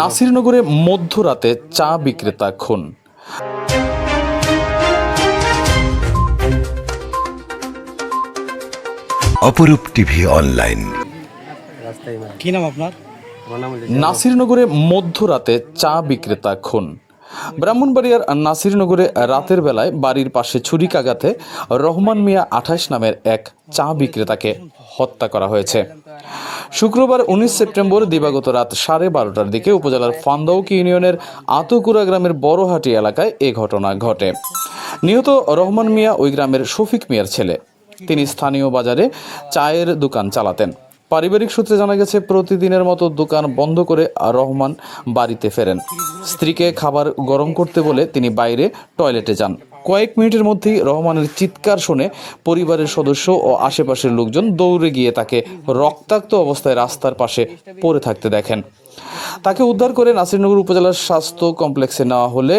নাসিরনগরে মধ্যরাতে চা বিক্রেতা খুন। অপরূপ টিভি অনলাইন। কি নাম আপনার? আমার নাম হলো নাসিরনগরে মধ্যরাতে চা বিক্রেতা খুন। ব্রাহ্মণবাড়িয়ার নাসিরনগরে রাতের বেলায় বাড়ির পাশে ছুরিকাঘাতে রহমান মিয়া আঠাশ নামের এক চা বিক্রেতাকে হত্যা করা হয়েছে। শুক্রবার উনিশ সেপ্টেম্বর দিবাগত রাত সাড়ে বারোটার দিকে উপজেলার ফান্দৌকি ইউনিয়নের আতুকুরা গ্রামের বড়হাটি এলাকায় এ ঘটনা ঘটে। নিহত রহমান মিয়া ওই গ্রামের শফিক মিয়ার ছেলে। তিনি স্থানীয় বাজারে চায়ের দোকান চালাতেন। পারিবারিক সূত্রে জানা গেছে, প্রতিদিনের মতো দোকান বন্ধ করে রহমান বাড়িতে ফেরেন। স্ত্রীকে খাবার গরম করতে বলে তিনি বাইরে টয়লেটে যান। কয়েক মিনিটের মধ্যেই রহমানের চিৎকার শুনে পরিবারের সদস্য ও আশেপাশের লোকজন দৌড়ে গিয়ে তাকে রক্তাক্ত অবস্থায় রাস্তার পাশে পড়ে থাকতে দেখেন। তাকে উদ্ধার করে নাসিরনগর উপজেলার স্বাস্থ্য কমপ্লেক্সে নেওয়া হলে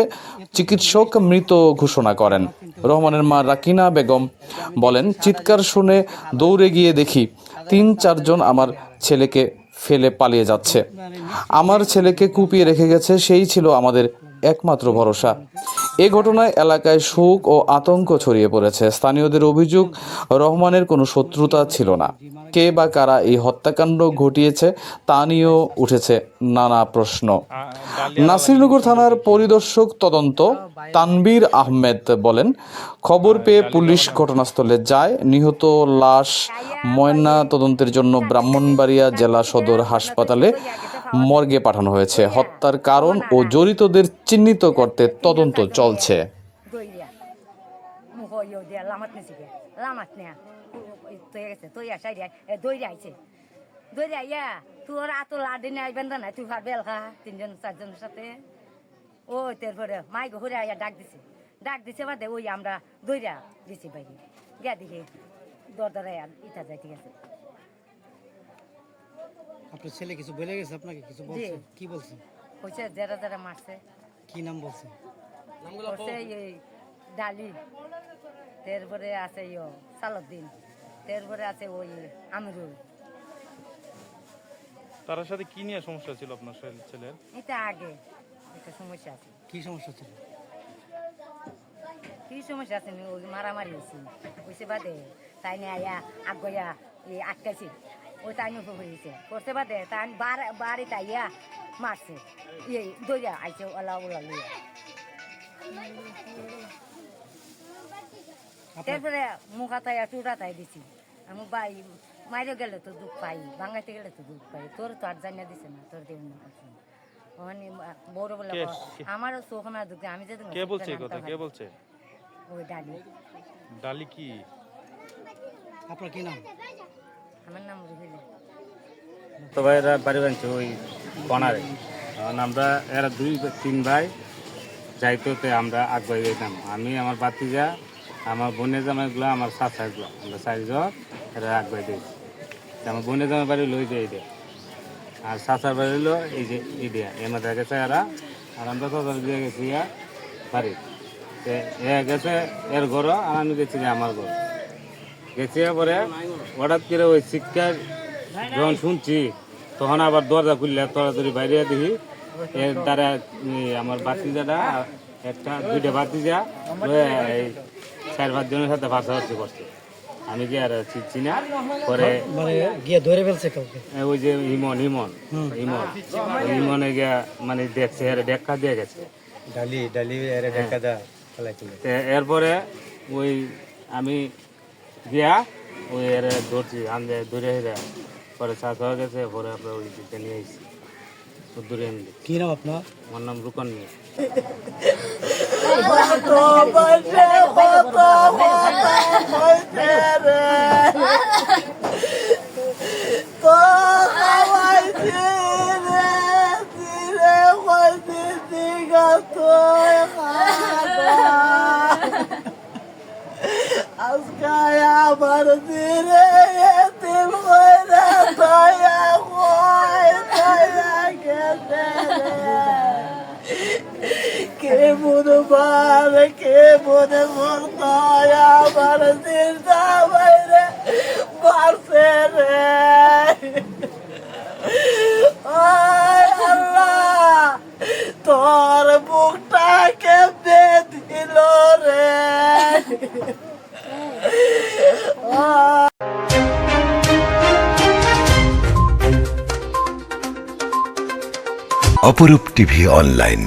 চিকিৎসক মৃত ঘোষণা করেন। রহমানের মা রাকিনা বেগম বলেন, চিৎকার শুনে দৌড়ে গিয়ে দেখি তিন চারজন আমার ছেলেকে ফেলে পালিয়ে যাচ্ছে। আমার ছেলেকে কুপিয়ে রেখে গেছে, সেই ছিল আমাদের একমাত্র ভরসা। এ ঘটনায় এলাকায় শোক ও আতঙ্ক ছড়িয়ে পড়েছে। স্থানীয়দের অভিযোগ, রহমানের কোনো শত্রুতা ছিল না। কে বা কারা এই হত্যাকাণ্ড ঘটিয়েছে তা নিয়েও উঠেছে নানা প্রশ্ন। নাসিরনগর থানার পরিদর্শক তদন্ত তানবীর আহমেদ বলেন খবর পেয়ে পুলিশ ঘটনাস্থলে যায়। নিহত লাশ ময়না তদন্তের জন্য ব্রাহ্মণবাড়িয়া জেলা সদর হাসপাতালে মর্গে পাঠানো হয়েছে। হত্যার কারণ ও জড়িতদের চিহ্নিত করতে তদন্ত চলছে। তোর আতো লাডি নাই বেন্দা নাই তুই ভার তিনজন চারজনের সাথে ও তারপরে মাই ঘুরে আইয়া ডাক দিছে। ডাক দিছে বাদে ওই আমরা দইরা দিছি বাইরে গিয়া দেখি দরদারে ইটা যাই ঠিক আছে আপনার ছেলে কিছু বলে গেছে আপনাকে? কিছু বলছে। কি বলছে? কইছে যারা যারা মারছে। কি নাম বলছে? করছে এই ডালি। তারপরে আছে ইয়ো সালাউদ্দিন। তারপরে আছে ওই আমিরুল। তার সাথে কি নিয়ে সমস্যা ছিল আপনার ছেলে- ছেলের? এটা আগে একটা সমস্যা আছে। কি সমস্যা ছিল? কি সমস্যা আছে? ওই মারামারি হয়েছে। হয়েছে বাদে তাই নিয়ে আয়া আগয়া এই আটকাইছে। ওই তাই নিয়ে হয়েছে। করছে বাদে তাই বাড়িতে আইয়া মারছে। এই দইয়া আইছে ওলা ওলা লইয়া। তারপরে মুখা তাই চুড়া তাই দিছি। আমি বাই মাইরে গেলে তো দুঃখ পাই বাঙাইতে গেলে তো দুঃখ পাই। তোর তো আর জানিয়ে দিছে না তোর দেব না ওখানে বড় বলে আমারও চোখ না দুঃখে আমি যদি কে বলছে কথা? কে বলছে? ওই ডালি। ডালি কি? আপনার কি নাম? আমার নাম রুহিলা। তো ভাই এরা বাড়ি বানছে ওই কনারে তখন আমরা এরা দুই তিন ভাই। যাইতো আমরা আগুয়াই যেতাম আমি আমার বাতিজা আমার বোনের জামাইগুলো আমার চাচাগুলো। আমরা চারিজন এরা আগুয়াই দিয়েছি। আমার বোনের জামাই বাড়ি লই দিয়ে দেয় আর চাচার বাড়ি হলো এই যে ইডিয়া এর মধ্যে গেছে এরা। আর আমরা চাচার দিয়ে গেছি ইয়া বাড়ি এ গেছে এর ঘর আর আমি গেছি আমার ঘর। গেছি পরে হঠাৎ করে ওই শিক্ষার যখন শুনছি তখন আবার দরজা খুললে তড়াতাড়ি বাইরে দেখি এর দ্বারা আমার বাতিজাটা একটা দুইটা বাতিজা এই চার পাঁচ জনের সাথে ভাষাভাষি করছে। আমি কি আর চিনছি না পরে মানে গিয়ে ধরে ফেলছে কাউকে? ওই যে ইমন ইমন ইমন ওই ইমনে গিয়া মানে দেখছে এর দেখা দিয়ে গেছে। ডালি ডালি এর ঢাকা দা ফেলাই তুলে তে এরপরে ওই আমি গিয়া ওই এর ধরছি আনতে ধরে হেরা পরে চাষ হয়ে গেছে পরে আপনার ওই দিকে নিয়ে এসেছি দূরে কি নাম আপনার? আমার নাম রুকন নিয়ে আমার দিনে এতিম হইরা দয়া হয় দয়া গেছে কে বুধবার কে বুধ অপরূপ টিভি অনলাইন।